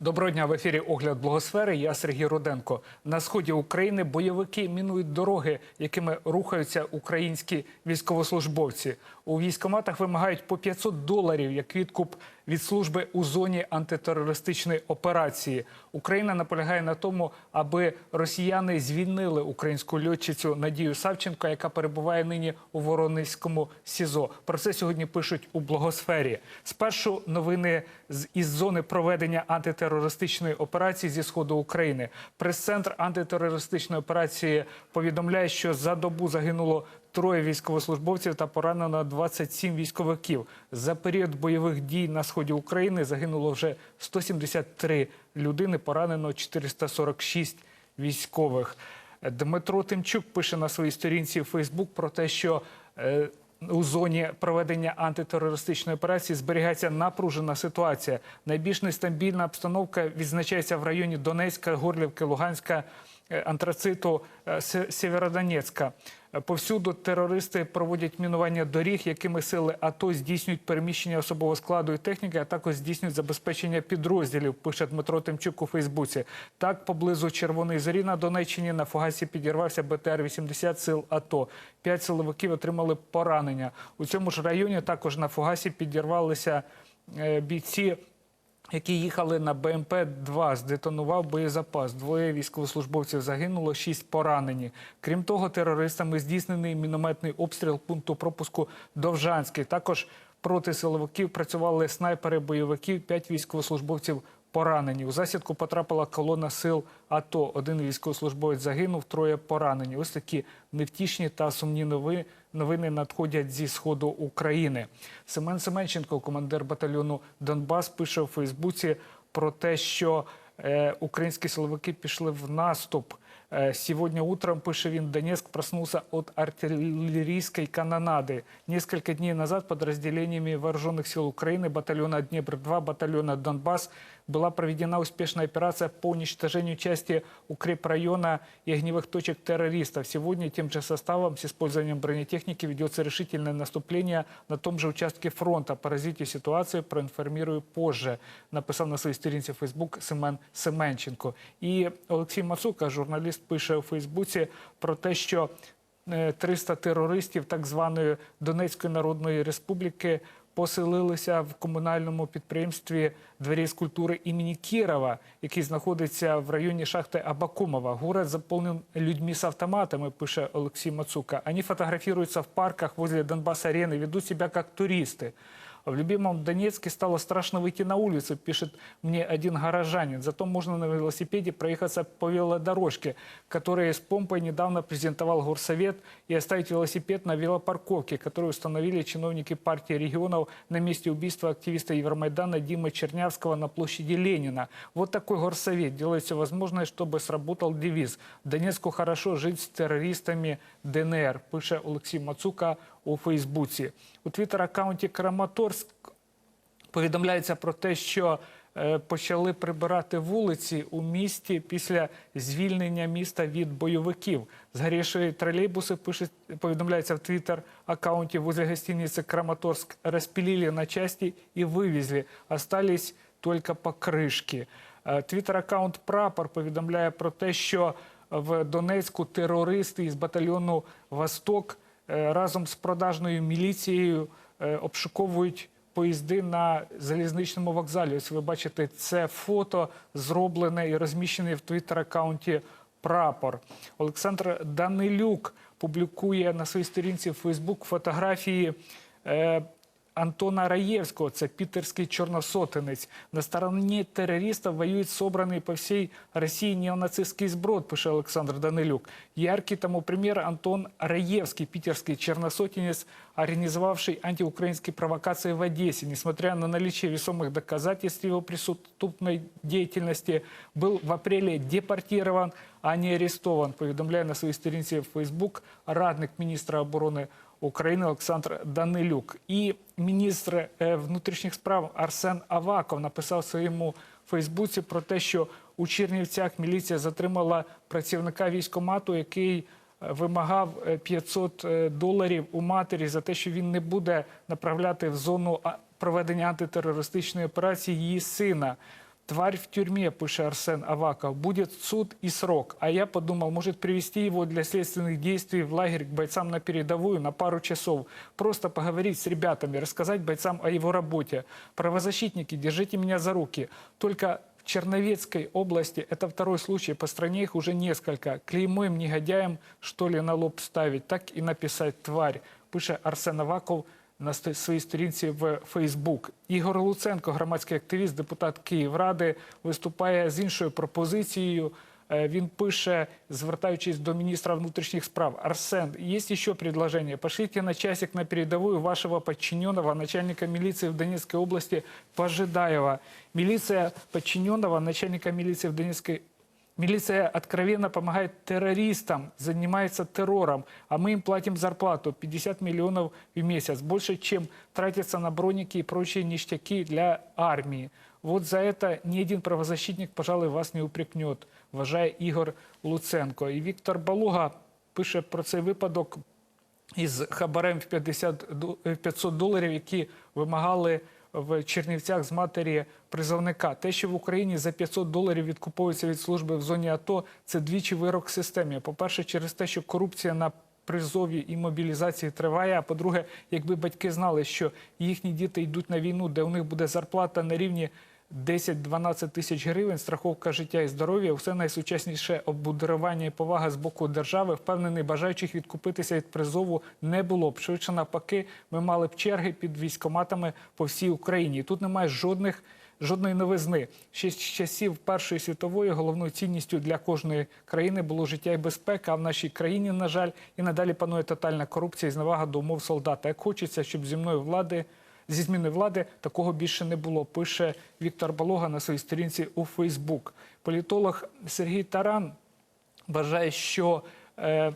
Доброго дня в ефірі Огляд Благосфери. Я Сергій Руденко. На сході України бойовики мінують дороги, якими рухаються українські військовослужбовці. У військоматах вимагають по 500 доларів як відкуп від служби у зоні антитерористичної операції. Україна наполягає на тому, аби росіяни звільнили українську льотчицю Надію Савченко, яка перебуває нині у Воронезькому СІЗО. Про це сьогодні пишуть у Благосфері. Спершу новини із зони проведення антитерористичної операції зі сходу України. Прес-центр антитерористичної операції повідомляє, що за добу загинуло троє військовослужбовців та поранено 27 військовиків. За період бойових дій на сході України загинуло вже 173 людини, поранено 446 військових. Дмитро Тимчук пише на своїй сторінці в Фейсбук про те, що е, у зоні проведення антитерористичної операції зберігається напружена ситуація. Найбільш нестабільна обстановка відзначається в районі Донецька, Горлівки, Луганська, е, Антрациту, е, Сєвєродонецька. Повсюду терористи проводять мінування доріг, якими сили АТО здійснюють переміщення особового складу і техніки, а також здійснюють забезпечення підрозділів. Пише Дмитро Тимчук у Фейсбуці. Так, поблизу Червоної зорі на Донеччині на фугасі підірвався БТР-80 сил АТО. П'ять силовиків отримали поранення. У цьому ж районі також на фугасі підірвалися е, бійці які їхали на БМП-2, здетонував боєзапас. Двоє військовослужбовців загинуло, шість поранені. Крім того, терористами здійснений мінометний обстріл пункту пропуску Довжанський. Також проти силовиків працювали снайпери бойовиків, п'ять військовослужбовців поранені. У засідку потрапила колона сил АТО. Один військовослужбовець загинув, троє поранені. Ось такі невтішні та сумні новини, новини надходять зі сходу України. Семен Семенченко, командир батальйону Донбас, пише у Фейсбуці про те, що е, українські силовики пішли в наступ. Э, Сегодня утром, пише він, Донецк проснулся от артиллерийской канонады. Несколько дней назад подразделениями вооруженных сил Украины, батальона Днепр-2, батальона Донбасс была проведена успешная операция по уничтожению части укрепрайона и огневых точек террористов. Сегодня тем же составом с использованием бронетехники ведется решительное наступление на том же участке фронта. По развитию ситуации проинформирую позже, написав на своїй сторінці Facebook Семен Семенченко. І Олексій Мацука, журналіст, пише у Фейсбуці про те, що е, 300 терористів так званої Донецької Народної Республіки поселилися в комунальному підприємстві двері з культури імені Кірова, який знаходиться в районі шахти Абакумова. Город заповнен людьми з автоматами, пише Олексій Мацука. Вони фотографіруються в парках возле Донбас-арени, ведуть себя як туристы. В любимом Донецке стало страшно выйти на улицу, пишет мне один горожанин. Зато можно на велосипеде проехаться по велодорожке, которую с помпой недавно презентовал горсовет, и оставить велосипед на велопарковке, которую установили чиновники партии регионов на месте убийства активиста Евромайдана Димы Чернявского на площади Ленина. Вот такой горсовет делает все возможное, чтобы сработал девиз «Донецку хорошо жить с террористами ДНР», пише Олексій Мацука у Фейсбуці. У твіттер-аккаунті Краматорськ повідомляється про те, що е, почали прибирати вулиці у місті після звільнення міста від бойовиків. Згорівші тролейбуси пише, повідомляється в твіттер-аккаунті возле гостиницы Краматорск распилили на части и вывезли. Остались только покришки. Е, Твіттер-аккаунт Прапор повідомляє про те, що в Донецьку терористи із батальйону Восток разом з продажною міліцією е, обшуковують поїзди на залізничному вокзалі. Ось ви бачите, це фото зроблене і розміщене в твіттер-аккаунті Прапор. Олександр Данилюк публікує на своїй сторінці в Фейсбук фотографії. Антона Раєвського. це Пітерський Чорносотинець На стороні терористів воюють собраний по всій Росії неонацистський зброд, пише Олександр Данилюк. Яркий тому примір Антон Раєвський, пітерський черносотенец, организовавший антиукраинские провокации в Одессе. Несмотря на наличие весомых доказательств его преступной деятельности, был в апреле депортирован, а не арестован, повідомляє на своїй сторінці в Facebook радник міністра оборони України Олександр Данилюк. І міністр е, внутрішніх справ Арсен Аваков написав своєму Фейсбуці про те, що у Чернівцях міліція затримала працівника військомату, який вимагав е, 500 е, доларів у матері за те, що він не буде направляти в зону проведення антитерористичної операції її сина. Тварь в тюрьме, пише Арсен Аваков, будет суд и срок. А я подумал, может привести его для следственных действий в лагерь к бойцам на передовую на пару часов. Просто поговорить с ребятами, рассказать бойцам о его работе. Правозащитники, держите меня за руки. Только Черновецкой области это второй случай, по стране их уже несколько. Клеймо негодяем что ли, на лоб ставить, так и написать «тварь», пише Арсен Аваков на своїй сторінці в Фейсбук. Ігор Луценко, громадський активіст, депутат Київради, виступає з іншою пропозицією. Е, Він пише, звертаючись до міністра внутрішніх справ, Арсен, є ще предложение. Пошлите на часик на передовую вашего подчиненного, начальника милиции в Донецкой области Пожидаева. Милиция подчиненного начальника милиции в Донецкой Милиция откровенно помогает террористам, занимается террором, а мы им платим зарплату 50 миллионов в месяц, больше, чем тратится на броники и прочие ништяки для армии. Вот за это ни один правозащитник, пожалуй, вас не упрекнет, вважає Ігор Луценко. І Віктор Балуга пише про цей випадок із хабарем в 50, ду- е, 500 доларів, які вимагали в Чернівцях з матері призовника. Те, що в Україні за 500 доларів відкуповується від служби в зоні АТО, це двічі вирок системі. По-перше, через те, що корупція на призові і мобілізації триває. А по-друге, якби батьки знали, що їхні діти йдуть на війну, де у них буде зарплата на рівні 10-12 тисяч гривень, страховка життя і здоров'я, все найсучасніше обмудрування і повага з боку держави. Впевнений, бажаючих відкупитися від призову не було б. Швидше навпаки, ми мали б черги під військоматами по всій Україні. Тут немає жодних. Жодної новизни. Ще з часів Першої світової головною цінністю для кожної країни було життя і безпека. А в нашій країні, на жаль, і надалі панує тотальна корупція і зневага до умов солдата. Як хочеться, щоб зі мною влади зі зміни влади такого більше не було. Пише Віктор Балога на своїй сторінці у Фейсбук. Політолог Сергій Таран вважає, що е,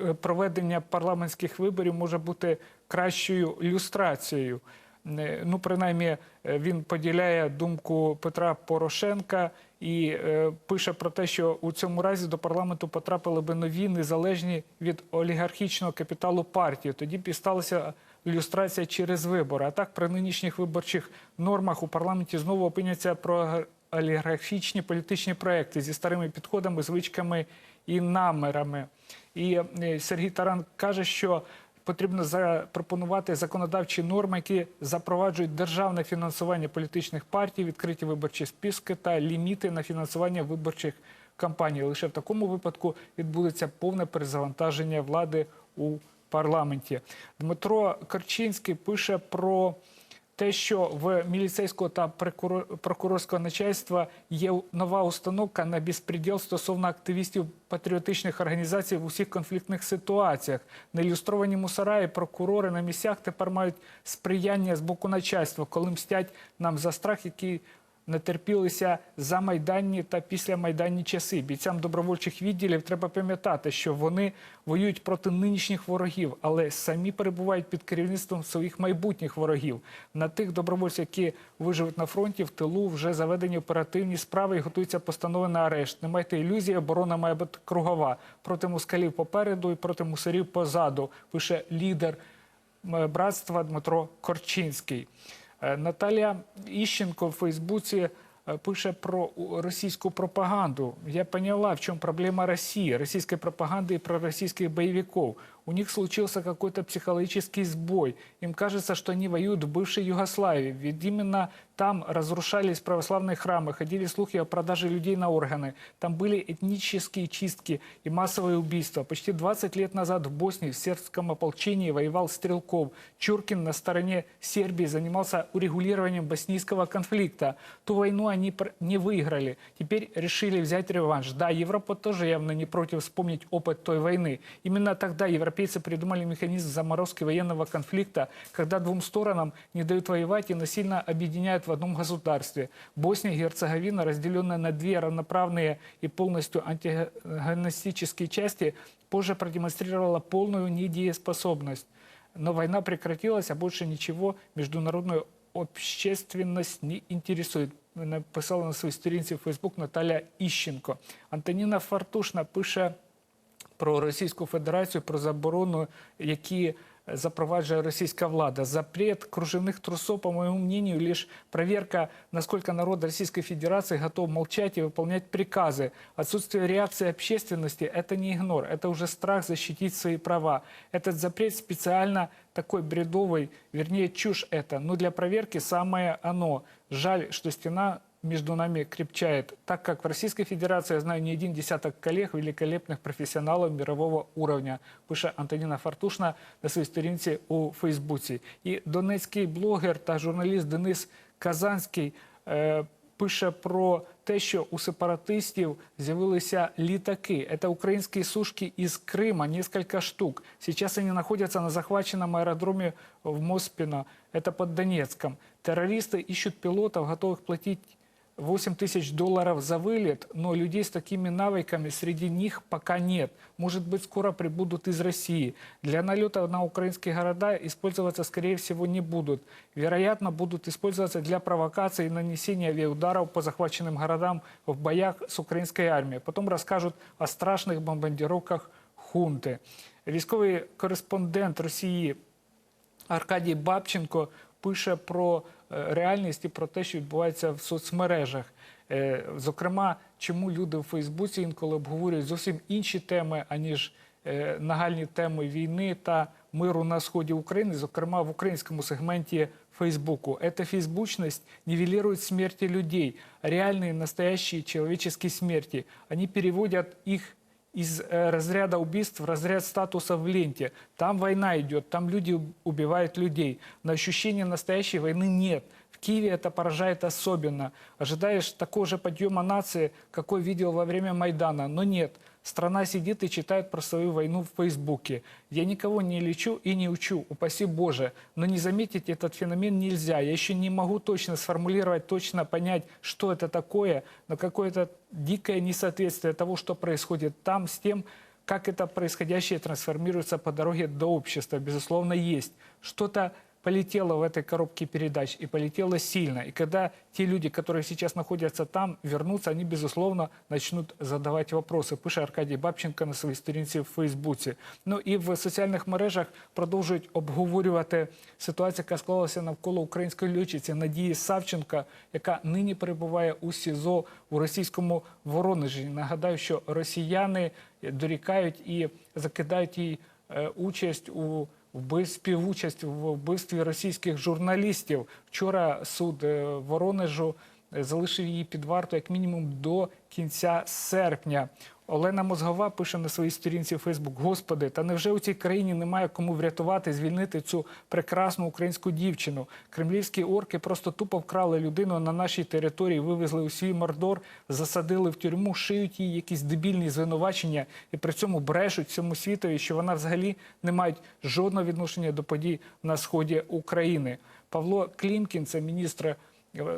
е, проведення парламентських виборів може бути кращою люстрацією. Ну, принаймні, е, він поділяє думку Петра Порошенка і е, пише про те, що у цьому разі до парламенту потрапили би нові незалежні від олігархічного капіталу партії. Тоді б і сталася люстрація через вибори. А так при нинішніх виборчих нормах у парламенті знову опиняться про олігархічні політичні проекти зі старими підходами, звичками і намірами. І е, Сергій Таран каже, що потрібно запропонувати законодавчі норми, які запроваджують державне фінансування політичних партій, відкриті виборчі списки та ліміти на фінансування виборчих кампаній. Лише в такому випадку відбудеться повне перезавантаження влади у парламенті. Дмитро Корчинський пише про те, що в міліцейського та прокурорського начальства є нова установка на безпреділ стосовно активістів патріотичних організацій в усіх конфліктних ситуаціях. Неілюстровані мусора і прокурори на місцях тепер мають сприяння з боку начальства, коли мстять нам за страх, який не терпілися за майданні та після майданні часи. Бійцям добровольчих відділів треба пам'ятати, що вони воюють проти нинішніх ворогів, але самі перебувають під керівництвом своїх майбутніх ворогів. На тих добровольців, які виживуть на фронті, в тилу вже заведені оперативні справи і готуються постанови на арешт. Не майте ілюзії, оборона має бути кругова проти москалів попереду і проти мусорів позаду. Пише лідер братства Дмитро Корчинський. Е, Наталія Іщенко в Фейсбуці е, пише про російську пропаганду. Я поняла, в чем проблема России, российской пропаганды и пророссийских боевиков. У них случился какой-то психологический сбой. Им кажется, что они воюют в бывшей Югославии. Ведь именно там разрушались православные храмы, ходили слухи о продаже людей на органы. Там были этнические чистки и массовые убийства. Почти 20 лет назад в Боснии в сербском ополчении воевал Стрелков. Чуркин на стороне Сербии занимался урегулированием боснийского конфликта. Ту войну они не выиграли. Теперь решили взять реванш. Да, Европа тоже явно не против вспомнить опыт той войны. Именно тогда европейцы придумали механизм заморозки военного конфликта, когда двум сторонам не дают воевать и насильно объединяют в одном государстве. Босния и Герцеговина, разделенная на две равноправные и полностью антагонистические части, позже продемонстрировала полную недееспособность. Но война прекратилась, а больше ничего международную общественность не интересует. Написала на своїй сторінці в Фейсбук Наталя Іщенко. Антоніна Фартушна пише про Російську Федерацію, про заборону, які э, запроваджує російська влада. Запрет кружевных трусов, по моему мнению, лишь проверка, насколько народ Российской Федерации готов молчать и выполнять приказы. Отсутствие реакции общественности – это не игнор, это уже страх защитить свои права. Этот запрет специально такой бредовый, вернее, чушь это, но для проверки самое оно. Жаль, что стена между нами крепчает, так как в Российской Федерации я знаю не один десяток коллег, великолепных профессионалов мирового уровня, пише Антоніна Фартушна на своїй сторінці у Фейсбуці. І донецький блогер та журналіст Денис Казанський е, пише про те, що у сепаратистів з'явилися літаки. Це українські сушки із Крима, несколько штук. Сейчас они находятся на захваченном аэродроме в Моспино, это под Донецком. Террористы ищут пилотов, готовых платить 8 тысяч долларов за вылет, но людей с такими навыками среди них пока нет. Может быть, скоро прибудут из России. Для налета на украинские города использоваться, скорее всего, не будут. Вероятно, будут использоваться для провокации и нанесения авиаударов по захваченным городам в боях с украинской армией. Потом расскажут о страшных бомбардировках хунты. Військовий кореспондент Росії Аркадій Бабченко пише про е, реальність і про те, що відбувається в соцмережах. Е, Зокрема, чому люди в Фейсбуці інколи обговорюють зовсім інші теми, аніж е, нагальні теми війни та миру на сході України, зокрема в українському сегменті Фейсбуку. Эта фейсбучность нивелирует смерти людей, реальные, настоящие человеческие смерти. Они переводят их из э, разряда убийств в разряд статуса в ленте. Там война идет, там люди убивают людей. Но ощущения настоящей войны нет. Киеве это поражает особенно. Ожидаешь такого же подъема нации, какой видел во время Майдана, но нет. Страна сидит и читает про свою войну в Фейсбуке. Я никого не лечу и не учу, упаси Боже. Но не заметить этот феномен нельзя. Я еще не могу точно сформулировать, точно понять, что это такое, но какое-то дикое несоответствие того, что происходит там, с тем, как это происходящее трансформируется по дороге до общества, безусловно, есть. Что-то полетело в этой коробке передач и полетело сильно. И когда те люди, которые сейчас находятся там, вернутся, они, безусловно, начнут задавать вопросы. Пише Аркадій Бабченко на своїй сторінці в Фейсбуці. Ну і в соціальних мережах продовжують обговорювати ситуацію, яка склалася навколо української льотчиці Надії Савченка, яка нині перебуває у СІЗО у російському Воронежі. Нагадаю, що росіяни дорікають і закидають їй е, участь у вбив- співучасть в вбивстві російських журналістів. Вчора суд е, Воронежу залишив її під варту як мінімум до кінця серпня. Олена Мозгова пише на своїй сторінці Фейсбук: Господи, та невже у цій країні немає кому врятувати, звільнити цю прекрасну українську дівчину? Кремлівські орки просто тупо вкрали людину на нашій території, вивезли у свій мордор, засадили в тюрму, шиють їй якісь дебільні звинувачення і при цьому брешуть всьому світові, що вона взагалі не має жодного відношення до подій на сході України. Павло Клімкін, це міністр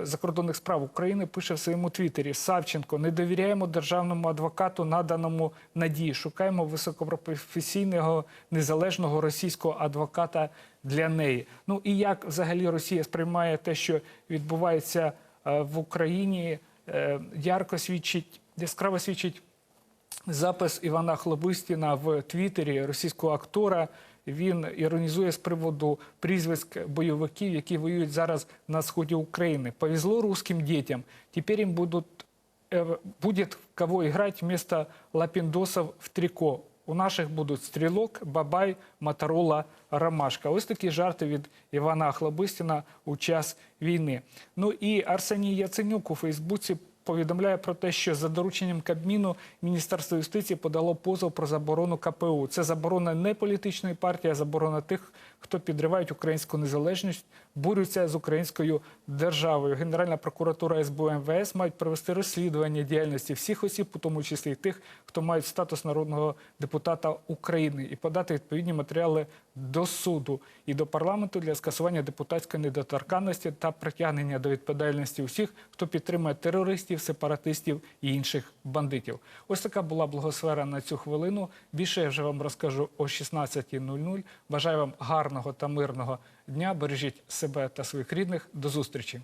закордонних справ України пише в своєму твіттері Савченко, не довіряємо державному адвокату, наданому надії. Шукаємо високопрофесійного незалежного російського адвоката для неї. Ну і як взагалі Росія сприймає те, що відбувається е, в Україні, е, ярко свідчить, яскраво свідчить запис Івана Хлобистіна в Твіттері російського актора. Він іронізує з приводу прізвиськ бойовиків, які воюють зараз на сході України. Повезло русским дітям. Тепер їм будуть, е, буде в кого играть вместо лапіндосів в трико. У наших будуть стрілок, бабай, Моторола, Ромашка. Ось такі жарти від Івана Хлобистіна у час війни. Ну і Арсеній Яценюк у Фейсбуці повідомляє про те, що за дорученням Кабміну Міністерство юстиції подало позов про заборону КПУ. Це заборона не політичної партії, а заборона тих, хто підривають українську незалежність, борються з українською державою. Генеральна прокуратура СБУ МВС мають провести розслідування діяльності всіх осіб, у тому числі і тих, хто мають статус народного депутата України, і подати відповідні матеріали до суду і до парламенту для скасування депутатської недоторканності та притягнення до відповідальності усіх, хто підтримує терористів, сепаратистів і інших бандитів. Ось така була благосфера на цю хвилину. Більше я вже вам розкажу о 16.00. Бажаю вам гарного та мирного дня. Бережіть себе та своїх рідних. До зустрічі.